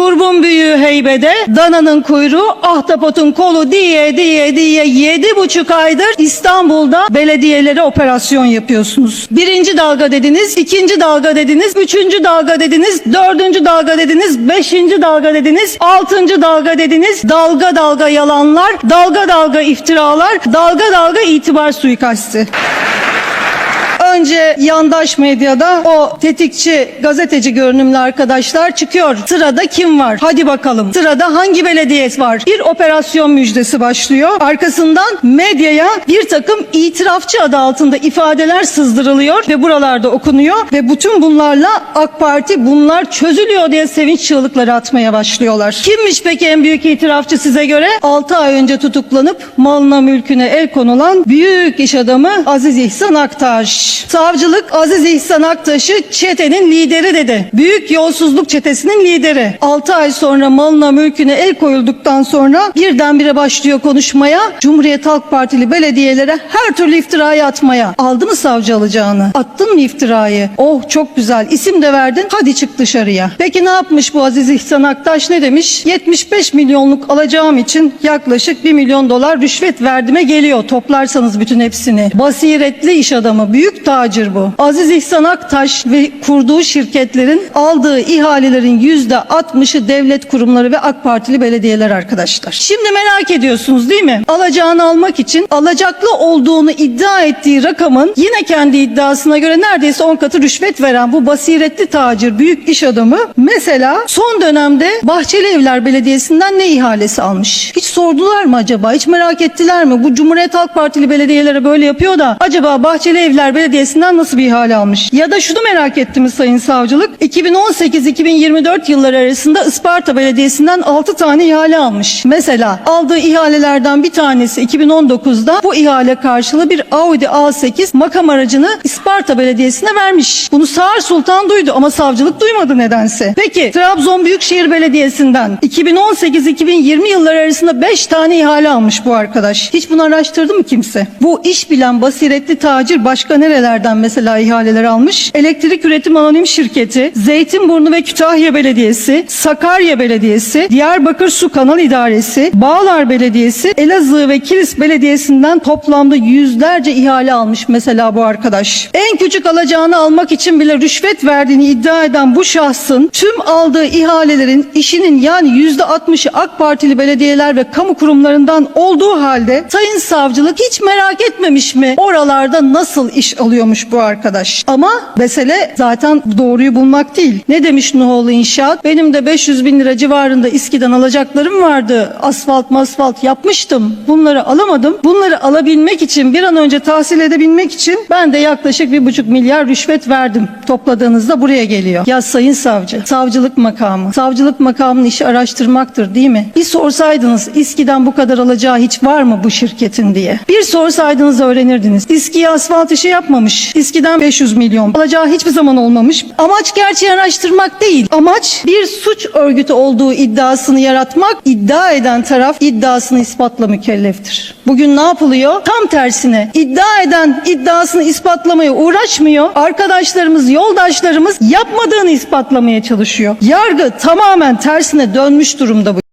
turbun büyüğü heybede, dananın kuyruğu, ahtapotun kolu diye diye diye yedi buçuk aydır İstanbul'da belediyelere operasyon yapıyorsunuz. Birinci dalga dediniz, ikinci dalga dediniz, üçüncü dalga dediniz, dördüncü dalga dediniz, beşinci dalga dediniz, altıncı dalga dediniz, dalga dalga yalanlar, dalga dalga iftiralar, dalga dalga itibar suikasti. Önce yandaş medyada o tetikçi gazeteci görünümlü arkadaşlar çıkıyor. Sırada kim var? Hadi bakalım. Sırada hangi belediye var? Bir operasyon müjdesi başlıyor. Arkasından medyaya bir takım itirafçı adı altında ifadeler sızdırılıyor ve buralarda okunuyor ve bütün bunlarla AK Parti bunlar çözülüyor diye sevinç çığlıkları atmaya başlıyorlar. Kimmiş peki en büyük itirafçı size göre? 6 ay önce tutuklanıp malına mülküne el konulan büyük iş adamı Aziz İhsan Aktaş. Savcılık Aziz İhsan Aktaş'ı çetenin lideri dedi. Büyük yolsuzluk çetesinin lideri. 6 ay sonra malına mülküne el koyulduktan sonra birdenbire başlıyor konuşmaya. Cumhuriyet Halk Partili belediyelere her türlü iftirayı atmaya. Aldı mı savcı alacağını? Attın mı iftirayı? Oh çok güzel. İsim de verdin. Hadi çık dışarıya. Peki ne yapmış bu Aziz İhsan Aktaş? Ne demiş? 75 milyonluk alacağım için yaklaşık 1 milyon dolar rüşvet verdime geliyor. Toplarsanız bütün hepsini. Basiretli iş adamı. Büyük tacir bu. Aziz İhsan Aktaş ve kurduğu şirketlerin aldığı ihalelerin yüzde 60'ı devlet kurumları ve AK Partili belediyeler arkadaşlar. Şimdi merak ediyorsunuz değil mi? Alacağını almak için alacaklı olduğunu iddia ettiği rakamın yine kendi iddiasına göre neredeyse 10 katı rüşvet veren bu basiretli tacir büyük iş adamı mesela son dönemde Bahçeli Evler Belediyesi'nden ne ihalesi almış? Hiç sordular mı acaba? Hiç merak ettiler mi? Bu Cumhuriyet Halk Partili belediyelere böyle yapıyor da acaba Bahçeli Evler Belediyesi'nden nasıl bir ihale almış? Ya da şunu merak ettiniz Sayın Savcılık. 2018-2024 yılları arasında Isparta Belediyesi'nden 6 tane ihale almış. Mesela aldığı ihalelerden bir tanesi 2019'da bu ihale karşılığı bir Audi A8 makam aracını Isparta Belediyesi'ne vermiş. Bunu Sağır Sultan duydu ama savcılık duymadı nedense. Peki Trabzon Büyükşehir Belediyesi'nden 2018-2020 yılları arasında 5 tane ihale almış bu arkadaş. Hiç bunu araştırdı mı kimse? Bu iş bilen basiretli tacir başka nerelerden mesela ihaleler almış? Elektrik Üretim Anonim Şirketi, Zeytinburnu ve Kütahya Belediyesi, Sakarya Belediyesi, Diyarbakır Su Kanal İdaresi, Bağlar Belediyesi, Elazığ ve Kilis Belediyesi'nden toplamda yüzlerce ihale almış mesela bu arkadaş. En küçük alacağını almak için bile rüşvet verdiğini iddia eden bu şahsın tüm aldığı ihalelerin işinin yani yüzde 60'ı AK Partili belediyeler ve kamu kurumlarından olduğu halde Sayın Savcılık hiç merak etmemiş mi oralarda nasıl iş alıyormuş bu arkadaş? Ama mesele zaten doğruyu bulmak değil. Ne demiş Nuhoğlu İnşaat? Benim de 500 bin lira civarında İSKİ'den alacaklarım vardı. Asfalt masfalt yapmıştım. Bunları alamadım. Bunları alabilmek için bir an önce tahsil edebilmek için ben de yaklaşık bir buçuk milyar rüşvet verdim. Topladığınızda buraya geliyor. Ya sayın savcı, savcılık makamı. Savcılık makamının işi araştırmaktır değil mi? Bir sorsaydınız İSKİ'den bu kadar alacağı hiç var mı bu şirketin diye. Bir sorsaydınız öğrenirdiniz. İSKİ'ye asfalt işi yapmamış. İSKİ'den 500 milyon. Alacağı hiçbir zaman olmamış. Amaç gerçeği araştırmak değil. Amaç bir suç örgütü olduğu iddiasını yaratmak. İddia eden taraf iddiasını ispatla mükelleftir. Bugün ne yapılıyor? Tam tersine iddia eden iddiasını ispatlamaya uğraşmıyor. Arkadaşlarımız, yoldaşlarımız yapmadığını ispatlamaya çalışıyor. Yargı tamamen tersine dönmüş durumda bu.